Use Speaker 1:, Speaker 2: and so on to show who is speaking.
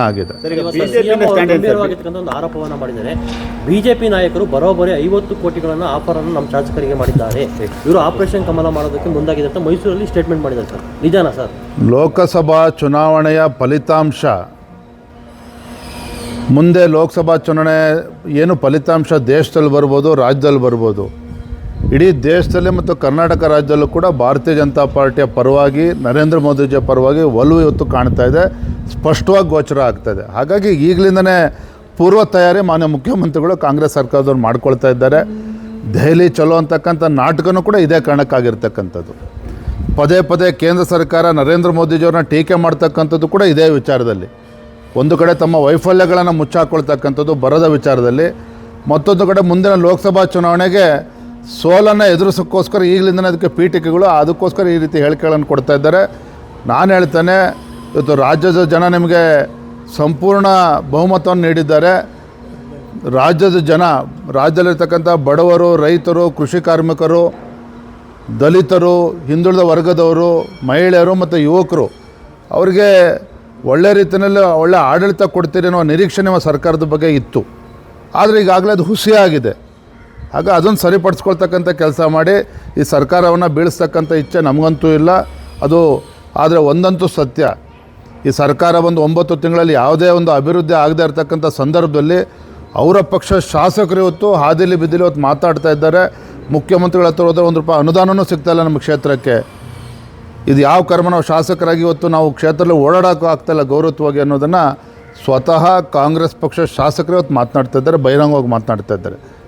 Speaker 1: ಆಗಿದೆ.
Speaker 2: ಆರೋಪವನ್ನ ಮಾಡಿದ್ದಾರೆ. ಬಿಜೆಪಿ ನಾಯಕರು ಬರೋಬ್ಬರಿ ಐವತ್ತು ಕೋಟಿಗಳನ್ನು ಆಫರ್ ಅನ್ನು ನಮ್ಮ ಶಾಸಕರಿಗೆ ಮಾಡಿದ್ದಾರೆ. ಇವರು ಆಪರೇಷನ್ ಕಮಲ ಮಾಡೋದಕ್ಕೆ ಮುಂದಾಗಿದೆ ಅಂತ ಮೈಸೂರಲ್ಲಿ ಸ್ಟೇಟ್ಮೆಂಟ್ ಮಾಡಿದ್ದಾರೆ ಸರ್. ನಿಜಾನಾ ಸರ್?
Speaker 1: ಲೋಕಸಭಾ ಚುನಾವಣೆಯ ಫಲಿತಾಂಶ. ಮುಂದೆ ಲೋಕಸಭಾ ಚುನಾವಣೆ ಏನು ಫಲಿತಾಂಶ ದೇಶದಲ್ಲಿ ಬರ್ಬೋದು ರಾಜ್ಯದಲ್ಲಿ ಬರ್ಬೋದು? ಇಡೀ ದೇಶದಲ್ಲಿ ಮತ್ತು ಕರ್ನಾಟಕ ರಾಜ್ಯದಲ್ಲೂ ಕೂಡ ಭಾರತೀಯ ಜನತಾ ಪಾರ್ಟಿಯ ಪರವಾಗಿ, ನರೇಂದ್ರ ಮೋದಿಜಿಯ ಪರವಾಗಿ ಒಲವು ಇವತ್ತು ಕಾಣ್ತಾ ಇದೆ. ಸ್ಪಷ್ಟವಾಗಿ ಗೋಚರ ಆಗ್ತಾಯಿದೆ ಹಾಗಾಗಿ ಈಗಲಿಂದನೇ ಪೂರ್ವ ತಯಾರಿ ಮಾನ್ಯ ಮುಖ್ಯಮಂತ್ರಿಗಳು ಕಾಂಗ್ರೆಸ್ ಸರ್ಕಾರದವ್ರು ಮಾಡ್ಕೊಳ್ತಾ ಇದ್ದಾರೆ. ದೆಹಲಿ ಚಲೋ ಅಂತಕ್ಕಂಥ ನಾಟಕನೂ ಕೂಡ ಇದೇ ಕಾರಣಕ್ಕಾಗಿರ್ತಕ್ಕಂಥದ್ದು. ಪದೇ ಪದೇ ಕೇಂದ್ರ ಸರ್ಕಾರ ನರೇಂದ್ರ ಮೋದಿಜಿಯವ್ರನ್ನ ಟೀಕೆ ಮಾಡ್ತಕ್ಕಂಥದ್ದು ಕೂಡ ಇದೇ ವಿಚಾರದಲ್ಲಿ. ಒಂದು ಕಡೆ ತಮ್ಮ ವೈಫಲ್ಯಗಳನ್ನು ಮುಚ್ಚಾಕೊಳ್ತಕ್ಕಂಥದ್ದು ಬರದ ವಿಚಾರದಲ್ಲಿ, ಮತ್ತೊಂದು ಕಡೆ ಮುಂದಿನ ಲೋಕಸಭಾ ಚುನಾವಣೆಗೆ ಸೋಲನ್ನು ಎದುರಿಸೋಕ್ಕೋಸ್ಕರ ಈಗಲಿಂದನೇ ಅದಕ್ಕೆ ಪೀಠಿಕೆಗಳು, ಅದಕ್ಕೋಸ್ಕರ ಈ ರೀತಿ ಹೇಳಿಕೆಗಳನ್ನು ಕೊಡ್ತಾ ಇದ್ದಾರೆ. ನಾನು ಹೇಳ್ತೇನೆ, ಇವತ್ತು ರಾಜ್ಯದ ಜನ ನಿಮಗೆ ಸಂಪೂರ್ಣ ಬಹುಮತವನ್ನು ನೀಡಿದ್ದಾರೆ. ರಾಜ್ಯದ ಜನ, ರಾಜ್ಯದಲ್ಲಿರ್ತಕ್ಕಂಥ ಬಡವರು, ರೈತರು, ಕೃಷಿ ಕಾರ್ಮಿಕರು, ದಲಿತರು, ಹಿಂದುಳಿದ ವರ್ಗದವರು, ಮಹಿಳೆಯರು ಮತ್ತು ಯುವಕರು, ಅವರಿಗೆ ಒಳ್ಳೆ ರೀತಿಯಲ್ಲಿ ಒಳ್ಳೆ ಆಡಳಿತ ಕೊಡ್ತೀರಿ ಅನ್ನೋ ನಿರೀಕ್ಷೆ ನಿಮ್ಮ ಸರ್ಕಾರದ ಬಗ್ಗೆ ಇತ್ತು. ಆದರೆ ಈಗಾಗಲೇ ಅದು ಹುಸಿಯಾಗಿದೆ. ಆಗ ಅದನ್ನು ಸರಿಪಡಿಸ್ಕೊಳ್ತಕ್ಕಂಥ ಕೆಲಸ ಮಾಡಿ ಈ ಸರ್ಕಾರವನ್ನು ಬೀಳಿಸ್ತಕ್ಕಂಥ ಇಚ್ಛೆ ನಮಗಂತೂ ಇಲ್ಲ. ಅದು ಆದರೆ ಒಂದಂತೂ ಸತ್ಯ. ಈ ಸರ್ಕಾರ ಒಂದು ಒಂಬತ್ತು ತಿಂಗಳಲ್ಲಿ ಯಾವುದೇ ಒಂದು ಅಭಿವೃದ್ಧಿ ಆಗದೇ ಇರತಕ್ಕಂಥ ಸಂದರ್ಭದಲ್ಲಿ ಅವರ ಪಕ್ಷ ಶಾಸಕರು ಇವತ್ತು ಹಾದಿಲಿ ಬಿದ್ದಿಲಿ ಇವತ್ತು ಮಾತಾಡ್ತಾ ಇದ್ದಾರೆ. ಮುಖ್ಯಮಂತ್ರಿಗಳ ಹತ್ರ ಹೋದರೆ ಒಂದು ರೂಪಾಯಿ ಅನುದಾನವೂ ಸಿಗ್ತಾಯಿಲ್ಲ ನಮ್ಮ ಕ್ಷೇತ್ರಕ್ಕೆ. ಇದು ಯಾವ ಕರ್ಮ ನಾವು ಶಾಸಕರಾಗಿ ಇವತ್ತು ನಾವು ಕ್ಷೇತ್ರದಲ್ಲಿ ಓಡಾಡೋಕ್ಕೂ ಆಗ್ತಾಯಿಲ್ಲ ಗೌರವತ್ವವಾಗಿ ಅನ್ನೋದನ್ನು ಸ್ವತಃ ಕಾಂಗ್ರೆಸ್ ಪಕ್ಷ ಶಾಸಕರು ಇವತ್ತು ಮಾತನಾಡ್ತಾ ಇದ್ದಾರೆ, ಬಹಿರಂಗವಾಗಿ ಮಾತನಾಡ್ತಾ ಇದ್ದಾರೆ.